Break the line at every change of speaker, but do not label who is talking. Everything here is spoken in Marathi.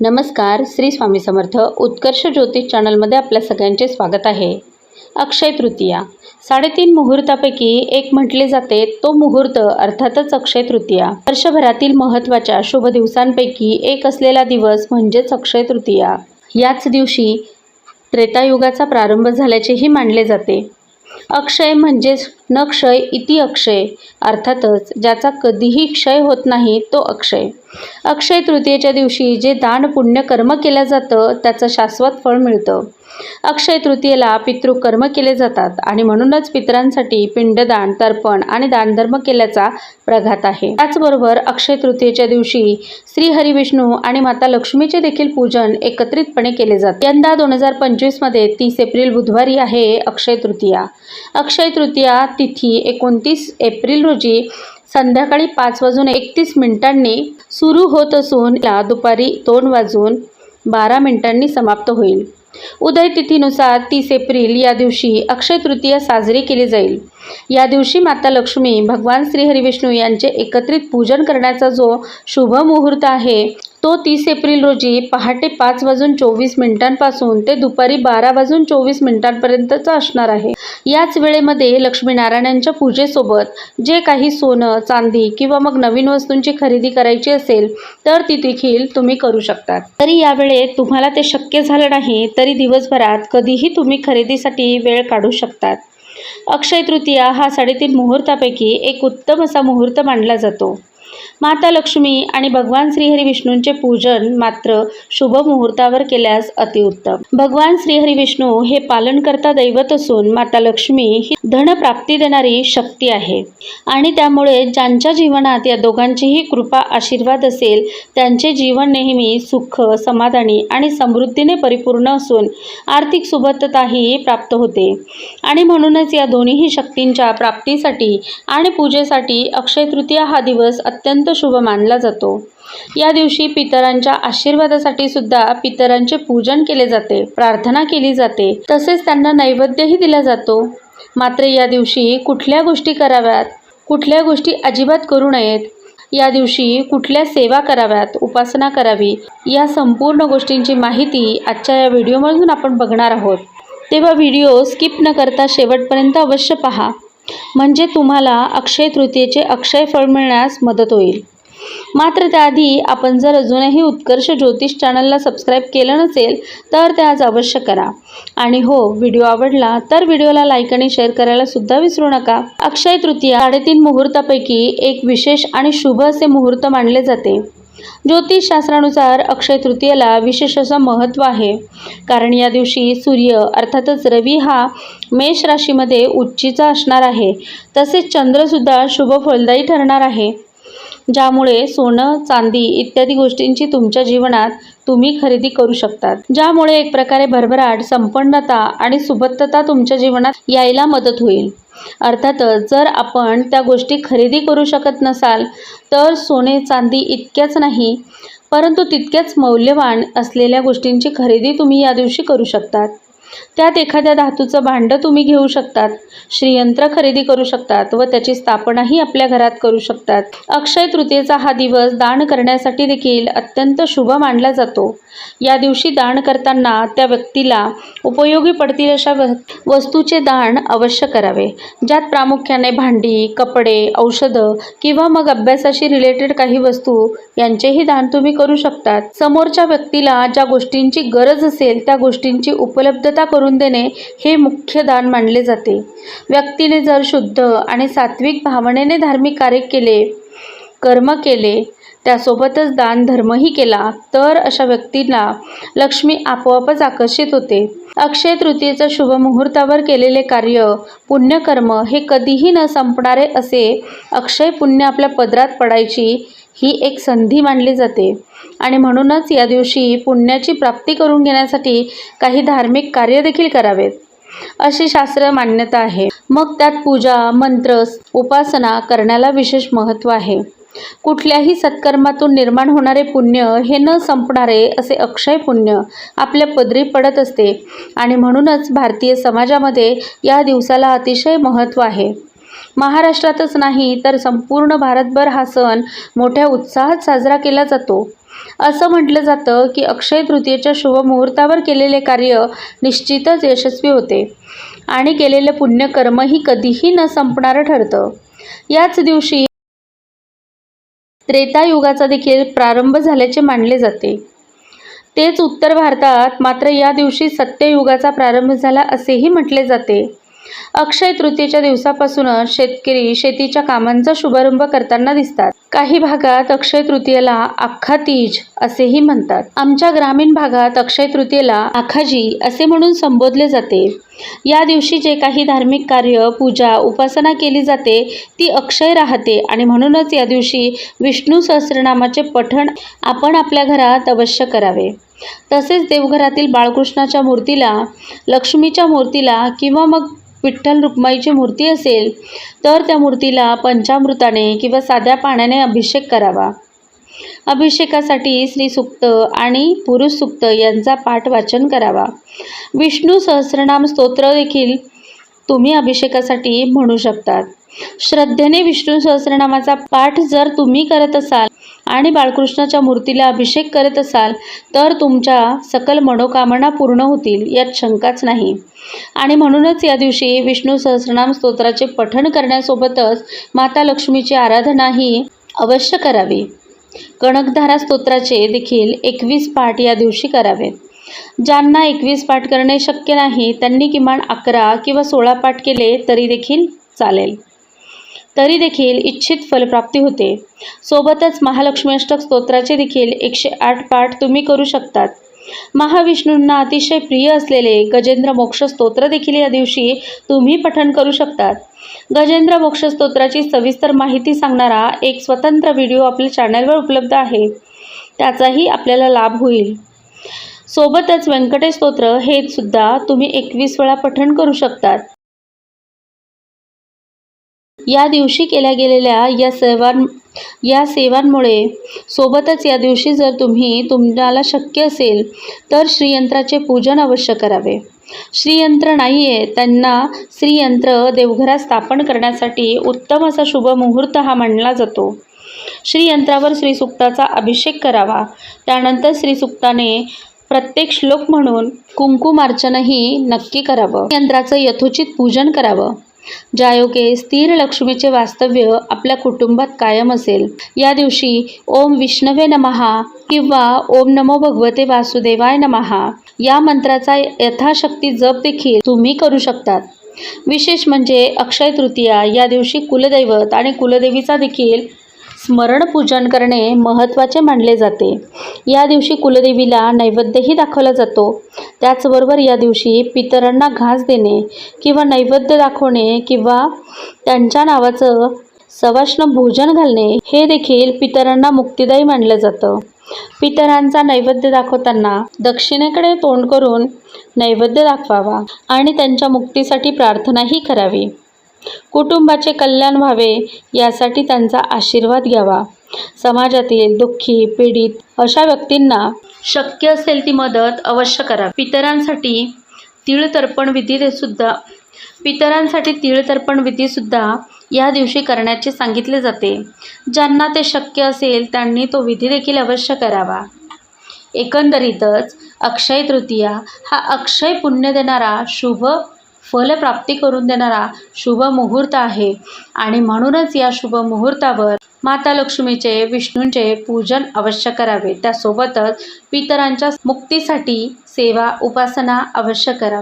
नमस्कार श्री स्वामी समर्थ उत्कर्ष ज्योतिष चॅनलमध्ये आपल्या सगळ्यांचे स्वागत आहे. अक्षय तृतीया. साडेतीन मुहूर्तापैकी एक म्हटले जाते तो मुहूर्त अर्थातच अक्षय तृतीया. वर्षभरातील महत्त्वाच्या शुभ दिवसांपैकी एक असलेला दिवस म्हणजेच अक्षय तृतीया. याच दिवशी त्रेतायुगाचा प्रारंभ झाल्याचेही मानले जाते. अक्षय म्हणजेच न क्षय इति अक्षय अर्थातच ज्याचा कधीही क्षय होत नाही तो अक्षय. अक्षय तृतीयेच्या दिवशी जे दान पुण्य कर्म केलं जातं त्याचं शाश्वत फळ मिळतं. अक्षय तृतीयेला पितृकर्म केले जातात आणि म्हणूनच पितरांसाठी पिंडदान तर्पण आणि दानधर्म केल्याचा प्रघात आहे. त्याचबरोबर अक्षय तृतीयेच्या दिवशी श्री हरिविष्णू आणि माता लक्ष्मीचे देखील पूजन एकत्रितपणे केले जाते. यंदा दोन हजार पंचवीसमध्ये तीस एप्रिल बुधवारी आहे अक्षय तृतीया. अक्षय तृतीया तिथी एकोणतीस एप्रिल रोजी संध्याकाळी पाच वाजून एकतीस मिनिटांनी सुरू होत असून या दुपारी दोन वाजून बारा मिनिटांनी समाप्त होईल. उदय तिथीनुसार तीस एप्रिल या दिवशी अक्षय तृतीया साजरी केली जाईल. या दिवशी माता लक्ष्मी भगवान श्री हरिविष्णू यांचे एकत्रित पूजन करण्याचा जो शुभ मुहूर्त आहे तो तीस एप्रिल रोजी पहाटे पाच वाजून चोवीस मिनिटांपासून ते दुपारी बारा वाजून चोवीस मिनिटांपर्यंतचा असणार आहे. याच वेळेमध्ये लक्ष्मीनारायणांच्या पूजेसोबत जे काही सोनं चांदी किंवा मग नवीन वस्तूंची खरेदी करायची असेल तर ती देखील तुम्ही करू शकतात. तरी यावेळेत तुम्हाला ते शक्य झालं नाही तरी दिवसभरात कधीही तुम्ही खरेदीसाठी वेळ काढू शकतात. अक्षय तृतीया हा साडेतीन मुहूर्तापैकी एक उत्तम असा मुहूर्त मानला जातो. माता लक्ष्मी आणि भगवान श्रीहरी विष्णूंचे पूजन मात्र शुभ मुहूर्तावर केल्यास अतिउत्तम. भगवान श्रीहरी विष्णू हे पालनकर्ता दैवत असून माता लक्ष्मी ही धनप्राप्ती देणारी शक्ती आहे. आणि त्यामुळे ज्यांच्या जीवनात या दोघांचीही कृपा आशीर्वाद असेल त्यांचे जीवन नेहमी सुख समाधानी आणि समृद्धीने परिपूर्ण असून आर्थिक सुबत्तताही प्राप्त होते. आणि म्हणूनच या दोन्हीही शक्तींच्या प्राप्तीसाठी आणि पूजेसाठी अक्षय तृतीया हा दिवस अत्यंत अत्यंत शुभ मानला जातो. या दिवशी पितरांच्या आशीर्वादासाठी सुद्धा पितरांचे पूजन केले जाते प्रार्थना केली जाते. तसेच त्यांना नैवेद्यही दिला जातो. मात्र या दिवशी कुठल्या गोष्टी कराव्यात? कुठल्या गोष्टी अजिबात करू नयेत? या दिवशी कुठल्या सेवा कराव्यात? उपासना करावी? या संपूर्ण गोष्टींची माहिती आजच्या या व्हिडिओमधून आपण बघणार आहोत. तेव्हा व्हिडिओ स्किप न करता शेवटपर्यंत अवश्य पहा. म्हणजे तुम्हाला अक्षय तृतीयेचे अक्षय फळ मिळण्यास मदत होईल. मात्र त्याआधी आपण जर अजूनही उत्कर्ष ज्योतिष चॅनलला सबस्क्राईब केलं नसेल तर ते आज अवश्य करा. आणि हो व्हिडिओ आवडला तर व्हिडिओला लाईक आणि शेअर करायला सुद्धा विसरू नका. अक्षय तृतीया साडेतीन मुहूर्तापैकी एक विशेष आणि शुभ असे मुहूर्त मानले जाते. ज्योतिषशास्त्रानुसार अक्षय तृतीयेला विशेष असं महत्त्व आहे. कारण या दिवशी सूर्य अर्थातच रवी हा मेष राशीमध्ये उच्चीचा असणार आहे. तसेच चंद्रसुद्धा शुभ फलदायी ठरणार आहे. ज्यामुळे सोनं चांदी इत्यादी गोष्टींची तुमच्या जीवनात तुम्ही खरेदी करू शकतात. ज्यामुळे एक प्रकारे भरभराट संपन्नता आणि सुबत्तता तुमच्या जीवनात यायला मदत होईल. अर्थातच जर आपण त्या गोष्टी खरेदी करू शकत नसाल तर सोने चांदी इतक्याच नाही परंतु तितक्याच मौल्यवान असलेल्या गोष्टींची खरेदी तुम्ही या दिवशी करू शकतात. त्यात एखाद्या धातूचं भांडं तुम्ही घेऊ शकतात श्रीयंत्र खरेदी करू शकतात व त्याची स्थापनाही आपल्या घरात करू शकतात. अक्षय तृतीयेचा हा दिवस दान करण्यासाठी देखील अत्यंत शुभ मानला जातो. या दिवशी दान करताना त्या व्यक्तीला उपयोगी पडतील अशा व वस्तूचे दान अवश्य करावे. ज्यात प्रामुख्याने भांडी कपडे औषधं किंवा मग अभ्यासाशी रिलेटेड काही वस्तू यांचेही दान तुम्ही करू शकतात. समोरच्या व्यक्तीला ज्या गोष्टींची गरज असेल त्या गोष्टींची उपलब्धता करून देणे हे मुख्य दान मानले जाते. व्यक्तीने जर शुद्ध आणि सात्विक भावनेने धार्मिक कार्य केले कर्म केले त्यासोबतच दान धर्मही केला तर अशा व्यक्तीला लक्ष्मी आपोआपच आकर्षित होते. अक्षय तृतीयेच्या शुभ मुहूर्तावर केलेले कार्य पुण्यकर्म हे कधीही न संपणारे असे अक्षय पुण्य आपल्या पदरात पडायची ही एक संधी मानली जाते. आणि म्हणूनच या दिवशी पुण्याची प्राप्ती करून घेण्यासाठी काही धार्मिक कार्य देखील करावेत. अशी शास्त्र मान्यता आहे. मग त्यात पूजा मंत्र उपासना करण्याला विशेष महत्त्व आहे. कुठल्याही सत्कर्मातून निर्माण होणारे पुण्य हे न संपणारे असे अक्षय पुण्य आपल्या पदरी पडत असते. आणि म्हणूनच भारतीय समाजामध्ये या दिवसाला अतिशय महत्त्व आहे. महाराष्ट्रातच नाही तर संपूर्ण भारतभर हा सण मोठ्या उत्साहात साजरा केला जातो. असं म्हटलं जातं की अक्षय तृतीयेच्या शुभमुहूर्तावर केलेले कार्य निश्चितच यशस्वी होते आणि केलेलं पुण्यकर्मही कधीही न संपणारं ठरतं. याच दिवशी त्रेतायुगाचा देखील प्रारंभ झाल्याचे मानले जाते. तेच उत्तर भारतात मात्र या दिवशी सत्ययुगाचा प्रारंभ झाला असेही म्हटले जाते. अक्षय तृतीयेच्या दिवसापासूनच शेतकरी शेतीच्या कामांचा शुभारंभ करताना दिसतात. काही भागात अक्षय तृतीयेला अख्खा तीज असेही म्हणतात. आमच्या ग्रामीण भागात अक्षय तृतीयेला आखाजी असे म्हणून संबोधले जाते. या दिवशी जे काही धार्मिक कार्य पूजा उपासना केली जाते ती अक्षय राहते आणि म्हणूनच या दिवशी विष्णू सहस्रनामाचे पठण आपण आपल्या घरात अवश्य करावे. तसेच देवघरातील बाळकृष्णाच्या मूर्तीला लक्ष्मीच्या मूर्तीला किंवा मग विठ्ठल रुक्माईची मूर्ती असेल तर त्या मूर्तीला पंचामृताने किंवा साध्या पाण्याने अभिषेक करावा. अभिषेकासाठी श्रीसुक्त आणि पुरुष सुक्त यांचा पाठ वाचन करावा. विष्णू सहस्रनाम स्तोत्र देखील तुम्ही अभिषेकासाठी म्हणू शकतात. श्रद्धेने विष्णू सहस्रनामाचा पाठ जर तुम्ही करत असाल आणि बाळकृष्णाच्या मूर्तीला अभिषेक करत असाल तर तुमच्या सकल मनोकामना पूर्ण होतील यात शंकाच नाही. आणि म्हणूनच या दिवशी विष्णू सहस्रनाम स्तोत्राचे पठण करण्यासोबतच माता लक्ष्मीची आराधनाही अवश्य करावी. कणकधारा स्तोत्राचे देखील एकवीस पाठ या दिवशी करावेत ज्यांना एकवीस पाठ करणे शक्य नाही त्यांनी किमान अकरा किंवा सोळा पाठ केले तरी देखील चालेल. तरी देखील इच्छित फलप्राप्ती होते. सोबतच महालक्ष्मी अष्टक स्तोत्राचे देखील एकशे आठ पाठ तुम्ही करू शकतात. महाविष्णूंना अतिशय प्रिय असलेले गजेंद्र मोक्ष स्तोत्र देखील या दिवशी तुम्ही पठण करू शकतात. गजेंद्र मोक्ष स्तोत्राची सविस्तर माहिती सांगणारा एक स्वतंत्र व्हिडिओ आपल्या चॅनलवर उपलब्ध आहे. त्याचाही आपल्याला लाभ होईल. सोबतच व्यंकटेश स्तोत्र हे सुद्धा तुम्ही एकवीस वेळा पठण करू शकतात. या दिवशी केल्या गेलेल्या या सेवां या सेवांमुळे सोबतच या दिवशी जर तुम्ही तुम्हाला शक्य असेल तर श्रीयंत्राचे पूजन अवश्य करावे. श्रीयंत्र नाही आहे त्यांना श्रीयंत्र देवघरात स्थापन करण्यासाठी उत्तम असा शुभ मुहूर्त हा मानला जातो. श्रीयंत्रावर श्रीसुक्ताचा अभिषेक करावा. त्यानंतर श्रीसुक्ताने प्रत्येक श्लोक म्हणून कुंकुमार्चनही नक्की करावं. यंत्राचं यथोचित पूजन करावं. ज्यायोगे स्थिर लक्ष्मीचे वास्तव्य आपल्या कुटुंबात कायम असेल. या दिवशी ओम विष्णवे नमहा किंवा ओम नमो भगवते वासुदेवाय नमहा. या मंत्राचा यथाशक्ती जप देखील तुम्ही करू शकतात. विशेष म्हणजे अक्षय तृतीया या दिवशी कुलदैवत आणि कुलदेवीचा देखील स्मरण पूजन करणे महत्त्वाचे मानले जाते. या दिवशी कुलदेवीला नैवेद्यही दाखवला जातो. त्याचबरोबर या दिवशी पितरांना घास देणे किंवा नैवेद्य दाखवणे किंवा त्यांच्या नावाचं सवाष्ण भोजन घालणे हे देखील पितरांना मुक्तिदायी मानलं जातं. पितरांचा नैवेद्य दाखवताना दक्षिणेकडे तोंड करून नैवेद्य दाखवावा आणि त्यांच्या मुक्तीसाठी प्रार्थनाही करावी. कुटुंबाचे कल्याण व्हावे यासाठी त्यांचा आशीर्वाद घ्यावा. समाजातील दुःखी पीडित अशा व्यक्तींना शक्य असेल ती मदत अवश्य करा. पितरांसाठी तीळ तर्पण विधी सुद्धा पितरांसाठी तीळ तर्पण विधीसुद्धा या दिवशी करण्याचे सांगितले जाते. ज्यांना ते शक्य असेल त्यांनी तो विधी देखील अवश्य करावा. एकंदरीतच अक्षय तृतीया हा अक्षय पुण्य देणारा शुभ फलप्राप्ती करून देणारा शुभ मुहूर्त आहे. आणि म्हणूनच या शुभ मुहूर्तावर माता लक्ष्मीचे विष्णूंचे पूजन अवश्य करावे. त्यासोबतच पितरांच्या मुक्तीसाठी सेवा उपासना अवश्य कराव्या